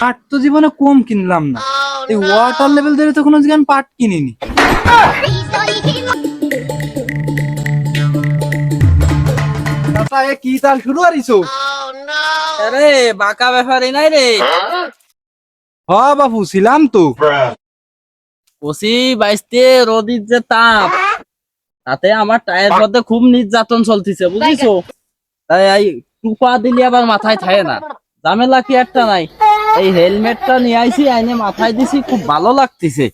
পাট তো জীবনে কম কিনলাম না। এই ওয়াটার লেভেল ধরে তো কোনো দিকে পাট কিনিনি। কি তাল শুরু আরিছো আরে বাঁকা ব্যাপারই নাই রে। হ বাপু ছিলাম তো। কষি বাইশতে রোদির যে তাপ তাতে আমার টায়ের মধ্যে খুব নির্যাতন চলতেছে বুঝিছো? তাই টুপা দিলে আবার মাথায় থাকে না। ঝামেলা কি একটা নাই। এই হেলমেটটা নিয়ে আইছি আইনে মাথায় দিছি খুব ভালো লাগতেছে।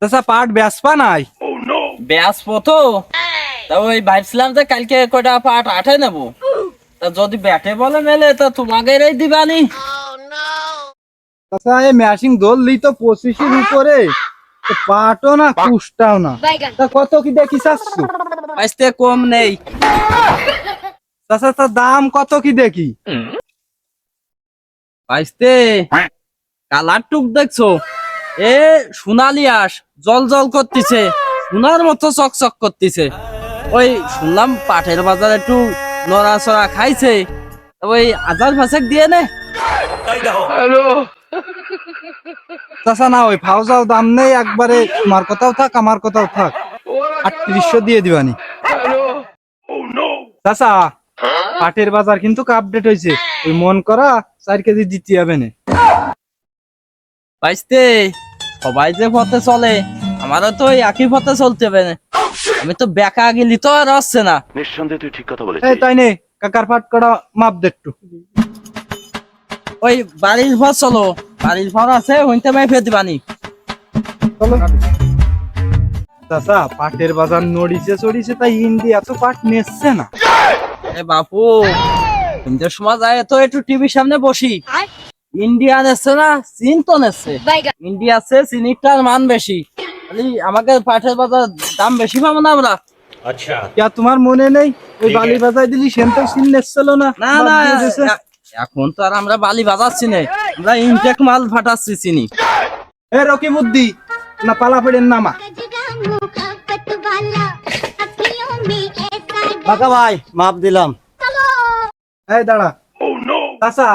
চাচা পাট বেসপা নাই? ব্যাস পতো তা? ওই ভাবছিলাম যে কালকে কয়টা পাট আঠে নেব। তা যদি ব্যাটে বলে মেলে তা তোমাকে দিবানি। চাচা এই ম্যাশিং ধরলি তো পঁচিশের উপরে। তো পাটও না কুষ্টাও না। তা কত কি দেখি চাচ্ছ বাইশতে কম নেই। চাচা তার দাম কত কি দেখি? কালার টুক দেখছ? এ সোনালি আস জল জল করতেছে সোনার মতো চকচক করতেছে। ওই শুনলাম পাটের বাজার একটু নড়াচড়া খাইছে। ওই আজার ফাঁসেক দিয়ে নে। চাচা না ওই ফাউজাও দাম নেই একবারে তোমার কথাও থাক আমার কথাও থাক। আটত্রিশশো দিয়ে দিবানি। চাচা পাটের বাজার কিন্তু আপডেট হয়েছে ওই মন করা চার কেজি দিতে হবে না। সবাই যে পথে চলে আমারও তো ওই একই পথে চলতে হবে না। আমি তো বেকা গেলি তো আর আসছে না। নিঃসন্দেহে তুই ঠিক কথা এই তাই নে কাকার পাট করা মাপ দে ওই বাড়ির ঘর চলো বাড়ির ঘর আছে হইতে মাই দিবানি। চলো। চাচা পাটের বাজার নড়িছে চড়িছে তাই ইন্ডিয়া তো পাট নেচ্ছে না। এ বাপু তিনটের সময় যায় তো একটু টিভির সামনে বসি। ইন্ডিয়া নেছে না চীন তো নেছে ইন্ডিয়া আছে চিনিটার মান বেশি। আমাকে পাঠের বাজার দাম বেশি পাবো না আমরা। ইয়া তোমার মনে নেই? ওই বালি বাজাই দিলি সেন্টার সিন নেছিল না। না না এখন তো আর আমরা বালি বাজাচ্ছি না। আমরা ইনটেক মাল ফাটাচ্ছি চিনি। এ রকি বুদ্ধি না পালা পেড়েন নামা কাকা ভাই মাপ দিলাম। এই দাঁড়া। চাচা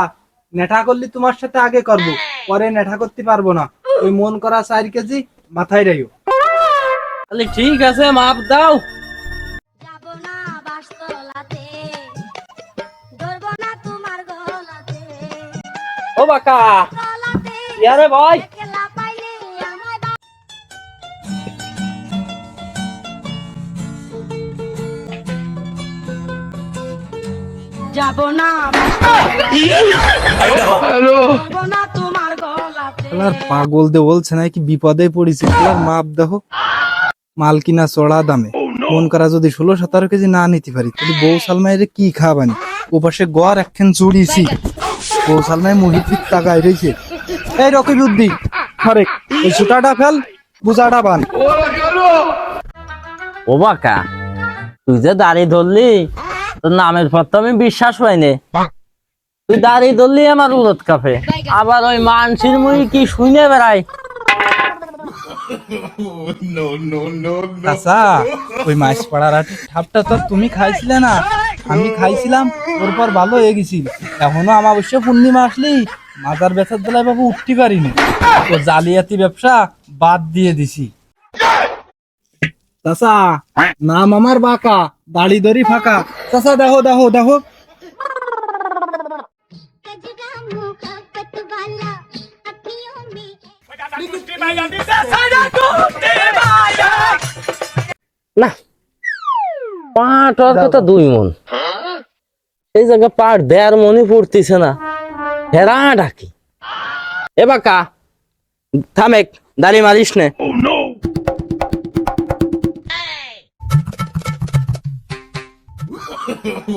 নেঠা করলি তোমার সাথে আগে করব পরে নেঠা করতে পারব না। ওই মন করা চার কেজি মাথায় রাইও। খালি ঠিক আছে মাপ দাও। ও বাকা। ইয়ারে ভাই? যাব না। না তোমার গলাতে। পাগল দে বলছে না কি বিপদে পড়েছে। খেলার মাপ দেখো। মাল কিনা চড়া দামে। মন করা যদি ষোলো সতেরো কেজি না নিতে পারি তাহলে বউ সালমাইরে কি খাবানি? ও পাশে গড় একখান চুড়িয়েছি বউ সালমাই মুহিত টাকায় রয়েছে এই রকি বুদ্ধি হরেক ওই সুতাটা ফেল বুজাটা বান। ও বাকা তুই যে দাড়ি ধরলি নামের পর তো আমি বিশ্বাস হয়নি। তুই দাড়ি ধরলি আমার উরত কাফে আবার ওই মানসির মুই কি শুনে বেড়াই মাছ পাড়ার তো তুমি খাইছিলে না। আমি খাইছিলাম ওর পর ভালো হয়ে গেছিল এখনও আমার অবশ্য পূর্ণিমা আসলি মাজার বেচার বেলায় বাবু উঠতে পারিনি। ও জালিয়াতি ব্যবসা বাদ দিয়ে দিছি। চাচা নাম আমার বাঁকা দাড়ি দড়ি ফাঁকা। চাচা দেখো দেখো দেখো। না। পাট আর কথা দুই মন। এই জায়গা পাট দেড় মনে পড়তেছে না। হেরা ডাকি। এ বাকা থামেক দাড়ি মারিস নে oh,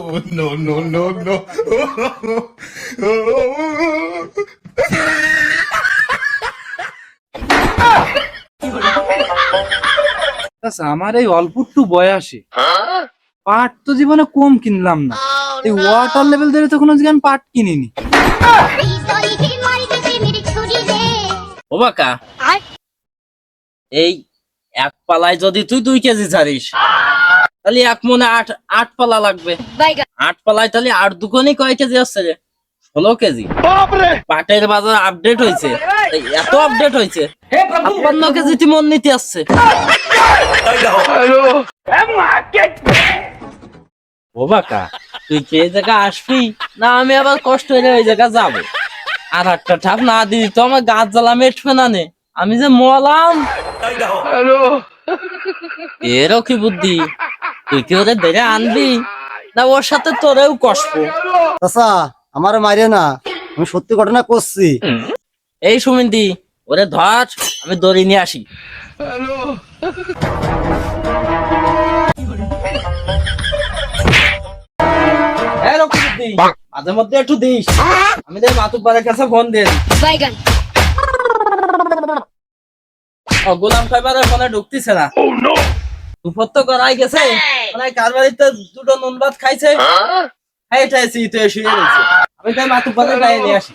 no, no, no, no, আমার এই অল্পটু বয়সে পাট তো জীবনে কম কিনলাম না। এই ওয়াটার লেভেল ধরে তো কোনো জীবন পাট কিনিনি। ও বাকা এই এক পালায় যদি তুই দুই কেজি ছাড়িস তাহলে এক মনে আট আট পালা লাগবে। আট পালায় তাহলে আট দুকোনি কয় কেজি আসছে রে? ষোলো কেজি। পাটের বাজার আপডেট হয়েছে। এত আপডেট হয়েছে। ছাপ্পান্ন কেজি তিমন নিতে আসছে। ও বাকা তুই কি এই জায়গা আসবি? না আমি আবার কষ্ট হলে ওই জায়গা যাব। আর একটা ঠাপ না দিদি তো আমার গাছ জ্বালা মেটবে না নে। আমি যে মলাম এরও কি বুদ্ধি? তুই কি ওরে ধরে আনবি? না ওর সাথে তোরেও কষবো। চাচা আমার মারে না। আমি সত্যি ঘটনা করছি। এই সুমিন্দি ওরে ধর আমি দড়ি নিয়ে আসি। মাঝে মধ্যে একটু দিস। আমি দেখ মাতুব্বারের কাছে ফোন ও গোলাম খাইবারের ফোনে ঢুকতিছে না। দুপুর তো করাই গেছে। মানে কার বাড়িতে দুটো নুন ভাত খাইছে শুয়ে রয়েছে আমি তাই মাতুব্বারের গায়ে নিয়ে আসি।